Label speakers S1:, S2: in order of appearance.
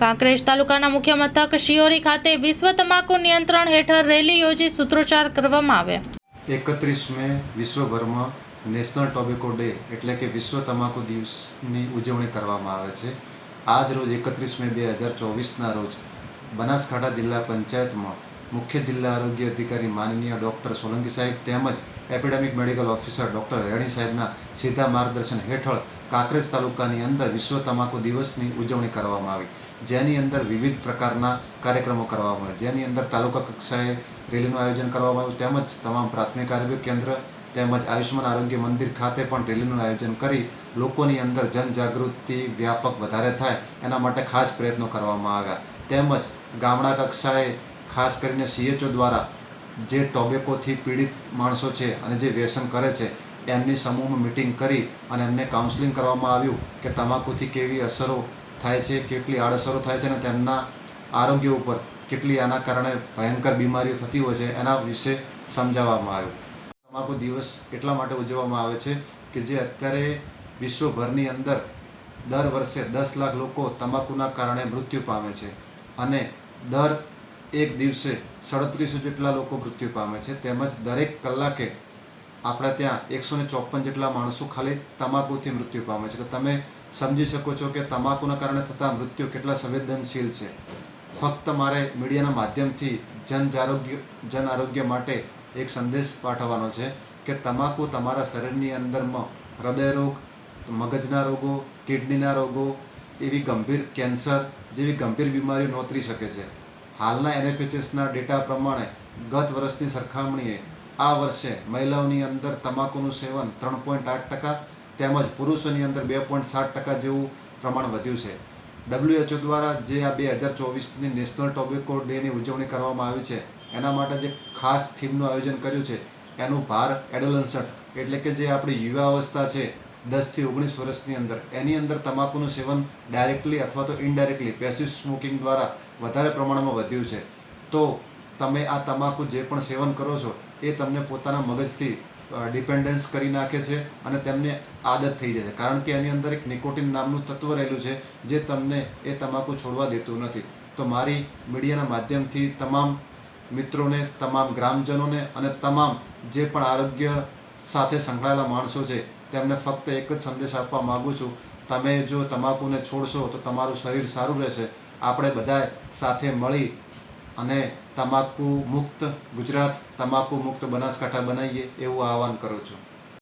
S1: કાંકરેજ તાલુકાના મુખ્ય મથક શિયોરી ખાતે વિશ્વ તમાકુ નિયંત્રણ હેઠળ રેલી યોજી સૂત્રોચ્ચાર કરવામાં આવ્યા.
S2: એકત્રીસ મે વિશ્વભરમાં નેશનલ ટોબેકો ડે એટલે કે વિશ્વ તમાકુ દિવસની ઉજવણી કરવામાં આવે છે. આજ રોજ એકત્રીસ મે બે હજાર ચોવીસના રોજ બનાસકાંઠા જિલ્લા પંચાયતમાં મુખ્ય જિલ્લા આરોગ્ય અધિકારી માનનીય ડૉક્ટર સોલંકી સાહેબ તેમજ epidemic medical officer doctor Reni સાહેબના સીધા માર્ગદર્શન હેઠળ કાંકરેજ તાલુકાની અંદર વિશ્વ તમાકુ દિવસની ઉજવણી કરવામાં આવી. જેની અંદર વિવિધ પ્રકારના કાર્યક્રમો કરવામાં આવ્યા. જેની અંદર તાલુકા કક્ષાએ રેલીનું આયોજન કરવામાં આવ્યું. તેમજ તમામ પ્રાથમિક આરોગ્ય કેન્દ્ર તેમજ આયુષ્યમાન આરોગ્ય મંદિર ખાતે પણ રેલીનું આયોજન કરી લોકોની અંદર જનજાગૃતિ વ્યાપક વધારે થાય એના માટે ખાસ પ્રયત્નો કરવામાં આવ્યા. તેમજ ગામડા કક્ષાએ ખાસ કરીને સીએચઓ દ્વારા જે ટોબેકોથી પીડિત માણસો છે અને જે વ્યસન કરે છે એમની સમૂહમાં મિટિંગ કરી અને એમને કાઉન્સેલિંગ કરવામાં આવ્યું કે તમાકુથી કેવી અસરો થાય છે, કેટલી આડઅસરો થાય છે અને તેમના આરોગ્ય ઉપર કેટલી આના કારણે ભયંકર બીમારીઓ થતી હોય છે એના વિશે સમજાવવામાં આવ્યું. તમાકુ દિવસ એટલા માટે ઉજવવામાં આવે છે કે જે અત્યારે વિશ્વભરની અંદર દર વર્ષે દસ લાખ લોકો તમાકુના કારણે મૃત્યુ પામે છે અને દર એક દિવસે સડત્રીસો જેટલા લોકો મૃત્યુ પામે છે. તેમજ દરેક કલાકે આપણા ત્યાં એકસો ને ચોપન જેટલા માણસો ખાલી તમાકુથી મૃત્યુ પામે છે. તો તમે સમજી શકો છો કે તમાકુના કારણે થતા મૃત્યુ કેટલા સંવેદનશીલ છે. ફક્ત મારે મીડિયાના માધ્યમથી જન આરોગ્ય જન આરોગ્ય માટે એક સંદેશ પાઠવવાનો છે કે તમાકુ તમારા શરીરની અંદરમાં હૃદયરોગ મગજના રોગો, કિડનીના રોગો, એવી ગંભીર કેન્સર જેવી ગંભીર બીમારીઓ નોતરી શકે છે. હાલના એનએફએચએસના ડેટા પ્રમાણે ગત વર્ષની સરખામણીએ આ વર્ષે મહિલાઓની અંદર તમાકુનું સેવન ત્રણ પોઈન્ટ આઠ ટકા, તેમજ પુરુષોની અંદર બે પોઈન્ટ સાત ટકા જેવું પ્રમાણ વધ્યું છે. ડબ્લ્યુએચઓ દ્વારા જે આ બે હજાર ચોવીસની નેશનલ ટોબેકો ડેની ઉજવણી કરવામાં આવી છે, એના માટે જે ખાસ થીમનું આયોજન કર્યું છે, એનું ભાર એડોલન્સન્ટ, એટલે કે જે આપણી યુવા અવસ્થા છે દસથી ઓગણીસ વર્ષની અંદર, એની અંદર તમાકુનું સેવન ડાયરેક્ટલી અથવા તો ઇનડાયરેક્ટલી પેસિવ સ્મોકિંગ દ્વારા વધારે પ્રમાણમાં વધ્યું છે. તો તમે આ તમાકુ જે પણ સેવન કરો છો એ તમને પોતાના મગજથી ડિપેન્ડન્સ કરી નાખે છે અને તેમને આદત થઈ જાય છે. કારણ કે એની અંદર એક નિકોટિન નામનું તત્વ રહેલું છે જે તમને એ તમાકુ છોડવા દેતું નથી. તો મારી મીડિયાના માધ્યમથી તમામ મિત્રોને, તમામ ગ્રામજનોને અને તમામ જે પણ આરોગ્ય સાથે સંકળાયેલા માણસો છે, તેમને ફક્ત એક જ સંદેશ આપવા માગું છું. તમે જો તમાકુને છોડશો તો તમારું શરીર સારું રહેશે. આપણે બધા સાથે મળી અને તમાકુ મુક્ત ગુજરાત તમાકુ મુક્ત બનાસકાંઠા બનાવીએ એવું આહવાન કરું છું.